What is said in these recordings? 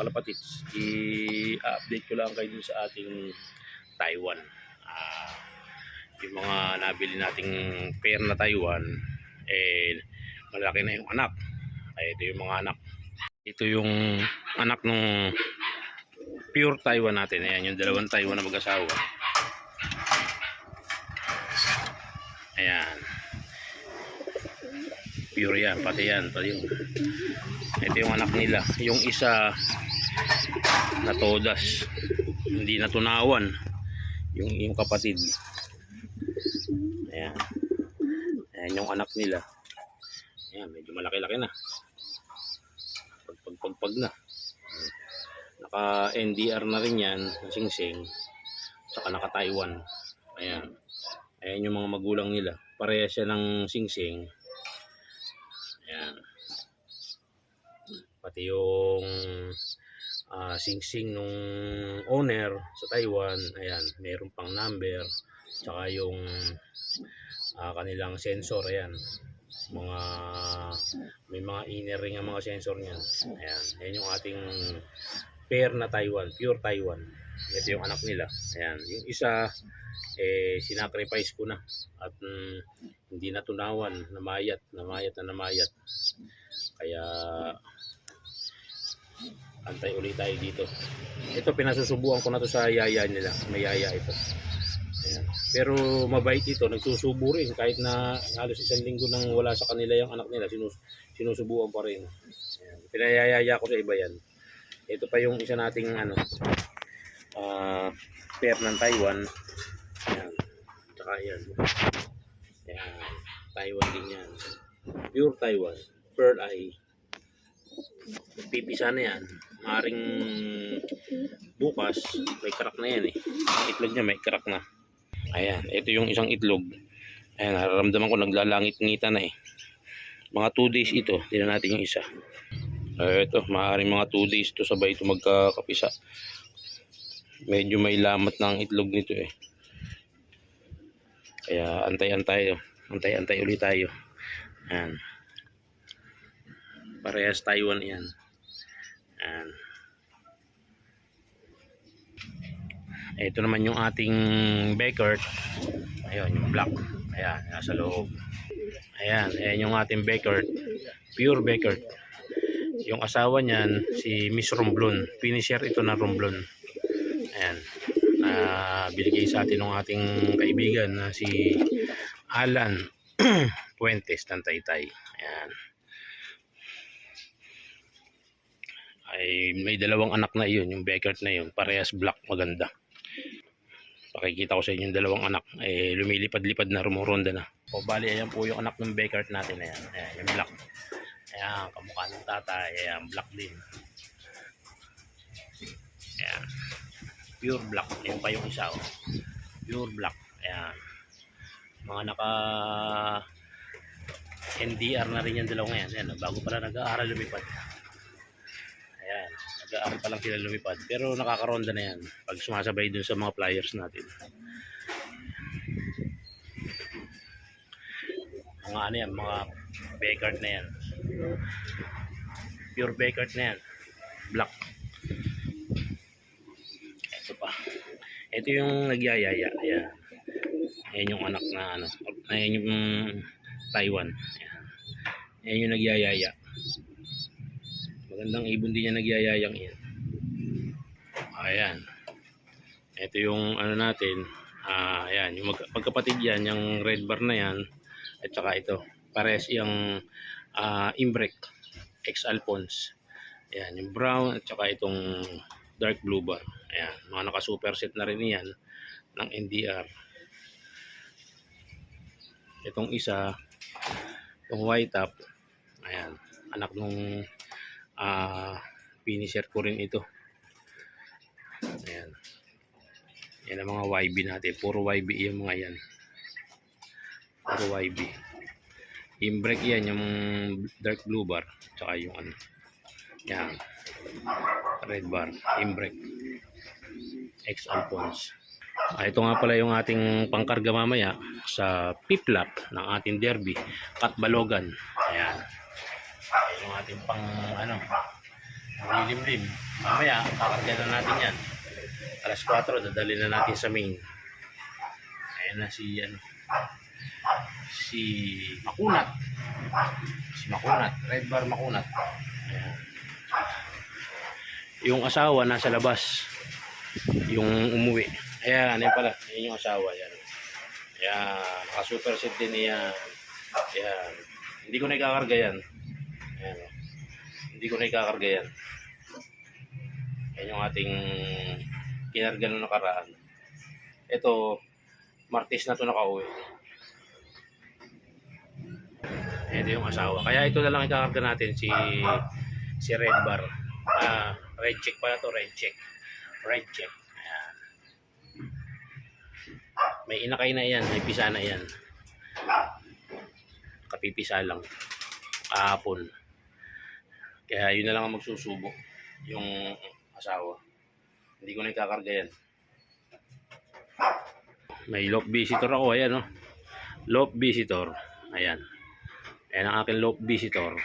kalapatids, i-update ko lang kayo sa ating Taiwan. Ah, yung mga nabili nating pair na Taiwan, eh, malaki na yung anak. Ay, ito yung mga anak. Ito yung anak ng pure Taiwan natin. Ayan, yung dalawang Taiwan na mag-asawa. Ayan. Pure yan, pati yan. Pati yung, ito yung anak nila. Yung isa na todas. Hindi natunawan. Yung, yung kapatid. Ayan. Ayan yung anak nila. Ayan, medyo malaki-laki na. Pag-pag-pag na. Naka NDR na rin yan, sing-sing. Saka naka Taiwan. Ayan. Ayan yung mga magulang nila. Pareha siya ng sing-sing. Ayan. Pati yung ah, sing-sing nung owner sa Taiwan. Ayan, meron pang number. Tsaka yung ah, kanilang sensor. Ayan. Mga may mga inner ring ang mga sensor niyan. Ayan. Ayan yung ating pair na Taiwan. Pure Taiwan. Ito yung anak nila. Ayan. Yung isa eh sinacrifice ko na at mm, hindi natunawan namayat namayat na namayat kaya antay ulit tayo dito ito pinasusubuan ko na to sa yaya nila may yaya ito Ayan. pero mabait ito nagsusubo rin kahit na halos isang linggo nang wala sa kanila yung anak nila sinus sinusubuan pa rin Ayan. pinayayaya ko sa iba yan ito pa yung isa nating ano ah pair ng Taiwan Ayan. Tsaka yan. Ayan. Taiwan din yan. Pure Taiwan. Pearl eye. Pipisa na yan. Maring bukas, may crack na yan eh. Itlog niya may crack na. Ayan. Ito yung isang itlog. Ayan. Nararamdaman ko naglalangit-ngita na eh. Mga 2 days ito. Tignan natin yung isa. Ito. Maaaring mga 2 days ito sabay ito magkakapisa. Medyo may lamat ng itlog nito eh. Kaya antay-antay, antay-antay ulit tayo. Ayan. Parehas Taiwan yan. Ayan. Ito naman yung ating Beckert. Ayun, yung black. Ayan, nasa loob. Ayan, ayan yung ating Beckert. Pure Beckert. Yung asawa niyan, si Miss Romblon. Finisher ito na Romblon. Ayan na binigay sa atin ng ating kaibigan na si Alan Puentes ng Taytay. Ayan. Ay may dalawang anak na iyon, yung Beckert na yun, parehas black maganda. Pakikita ko sa inyo yung dalawang anak, eh lumilipad-lipad na rumuronda na. O bali, ayan po yung anak ng Beckert natin, ayan, ayan yung black. Ayan, kamukha ng tatay, ayan, black din. Ayan pure black. Ayun pa yung isa. Oh. Pure black. Ayan. Mga naka NDR na rin yung dalawa ngayon. Ayan, bago pala nag-aaral lumipad. Nag-aaral pa lang sila lumipad. Pero nakakaronda na yan. Pag sumasabay dun sa mga flyers natin. Mga ano yan, mga Beckert na yan. Pure Beckert na yan. Black. Ito pa. Ito yung nagyayaya. Ayan. Ayan yung anak na ano. Ayan yung Taiwan. Ayan. Ayan yung nagyayaya. Magandang ibon din yan nagyayayang yan. Ayan. Ito yung ano natin. Ah, ayan. Yung mag magkapatid yan. Yung red bar na yan. At saka ito. Pares yung ah, imbrek. X Alphonse. Ayan. Yung brown at saka itong dark blue bar. Ayan, mga naka superset na rin yan ng NDR. Itong isa, itong white top, ayan, anak nung ah finisher ko rin ito. Ayan. Yan ang mga YB natin. Puro YB yung mga yan. Puro YB. Yung brake yan, yung dark blue bar. Tsaka yung ano. Yan. Red bar. Yung brake. X Alphonse. Ah, ito nga pala yung ating pangkarga mamaya sa piplap ng ating derby, Katbalogan. Ayan. Yung ating pang ano, Lilimlim. Mamaya, kakarga na natin yan. Alas 4, dadali na natin sa main. Ayan na si, ano, si Makunat. Si Makunat. Red bar Makunat. Ayan. Yung asawa nasa labas. Yung umuwi. Ayan, yan pala. Yan yung asawa. Yan. Ayan. Naka-super set din yan. Ayan. Hindi ko na ikakarga yan. Ayan. Hindi ko na ikakarga yan. Yan yung ating kinarga nung nakaraan. Ito, Martes na to nakauwi. Ito yung asawa. Kaya ito na lang ikakarga natin si si Red Bar. Ah, red check pala to, red check. Red check. Ayan. May inakay na yan, may pisa na yan. Kapipisa lang. Kahapon. Kaya yun na lang ang magsusubo. Yung asawa. Hindi ko na ikakarga yan. May loop visitor ako. Ayan, oh. Loop visitor. Ayan. Ayan ang aking loop visitor.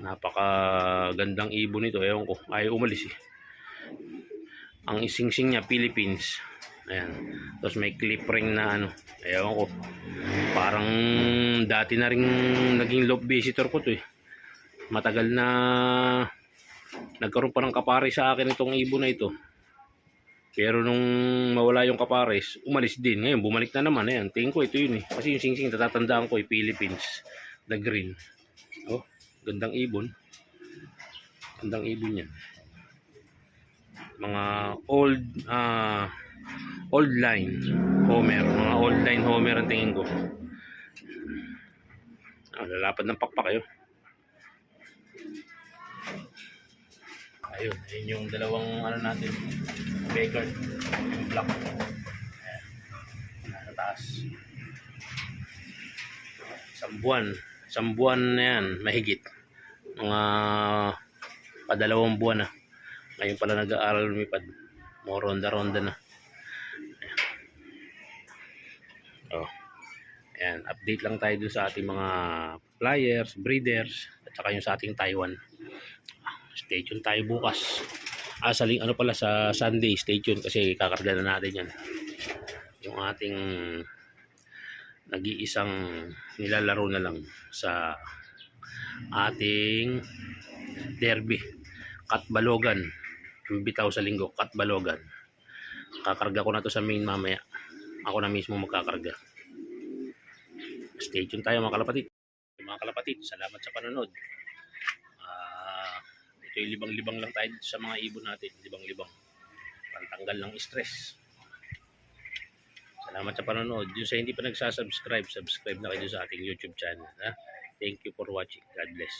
Napaka gandang ibon nito. Ewan ko. Ayaw umalis eh. Ang isingsing niya, Philippines. Ayan. Tapos may clip ring na ano. Ewan ko. Parang dati na rin naging loop visitor ko to eh. Matagal na nagkaroon pa ng kapare sa akin itong ibon na ito. Pero nung mawala yung kapares, umalis din. Ngayon, bumalik na naman. Ayan, tingin ko ito yun eh. Kasi yung singsing, natatandaan ko eh, Philippines. The green. Oh, gandang ibon. Gandang ibon yan. Mga old, ah, old line Homer. Mga old line Homer ang tingin ko. Ah, lalapad ng pakpak kayo. Ayun, ayun yung dalawang ano natin. Baker. Yung black. Ayan. Nasa taas. Isang buwan. Isang buwan na yan, mahigit. Mga padalawang buwan na. Ngayon pala nag-aaral lumipad. Mga ronda-ronda na. Ayan. Oh. Ayan, update lang tayo sa ating mga flyers, breeders, at saka yung sa ating Taiwan. Stay tuned tayo bukas. Ah, sa ano pala sa Sunday, stay tuned kasi kakarga na natin yan. Yung ating nag-iisang nilalaro na lang sa ating derby. Katbalogan. Yung bitaw sa linggo, Katbalogan. Kakarga ko na to sa main mamaya. Ako na mismo magkakarga. Stay tuned tayo mga kalapatid. Mga kalapatid, salamat sa panonood. Ah, ito'y libang-libang lang tayo sa mga ibon natin. Libang-libang. Pantanggal ng stress. Salamat sa panonood. Yung sa hindi pa nagsasubscribe, subscribe na kayo sa ating YouTube channel. Ha? Thank you for watching. God bless.